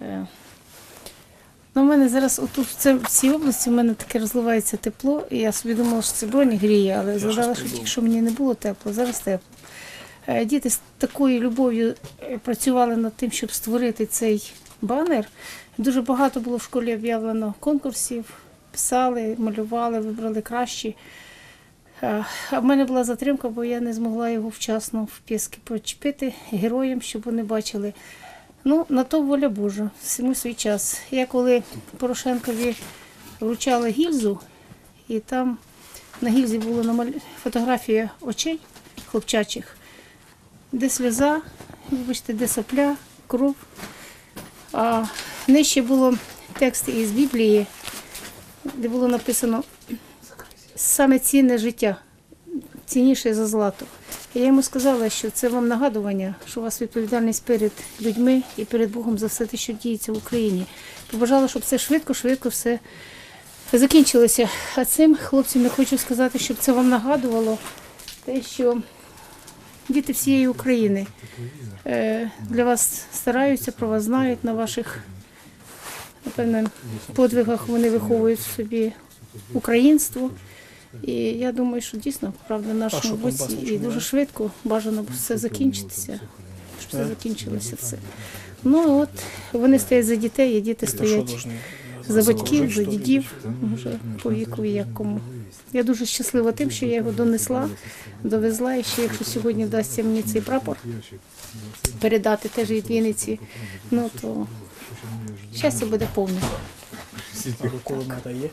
Е, Ну, у мене зараз отут в це- в цій області в мене таке розливається тепло, і я собі думала, що це броні гріє, але згадала, що тільки що мені не було тепло, зараз тепло. Е, Діти з такою любов'ю е, працювали над тим, щоб створити цей банер. Дуже багато було в школі об'явлено конкурсів, писали, малювали, вибрали кращі. А в мене була затримка, бо я не змогла його вчасно в піски прочепити героям, щоб вони бачили. Ну, на то воля Божа, всьому свій час. Я коли Порошенкові вручала гільзу, і там на гільзі була фотографія очей хлопчачих, де сльоза, вибачте, де сопля, кров. А нижче було текст із Біблії, де було написано саме цінне життя, цінніше за злато. Я йому сказала, що це вам нагадування, що у вас відповідальність перед людьми і перед Богом за все те, що діється в Україні. Побажала, щоб це швидко-швидко все закінчилося. А цим хлопцям я хочу сказати, щоб це вам нагадувало те, що діти всієї України е, для вас стараються, про вас знають на ваших напевно, подвигах вони виховують в собі українство. І я думаю, що дійсно правда в нашому боці і дуже швидко бажано б все закінчитися, щоб все закінчилося все. Ну от вони стоять за дітей, і діти стоять за батьків, за дідів, вже по віку і як кому. Я дуже щаслива тим, що я його донесла, довезла, і ще якщо сьогодні вдасться мені цей прапор передати теж від Вінниці, ну то щастя буде повне. А рукою є?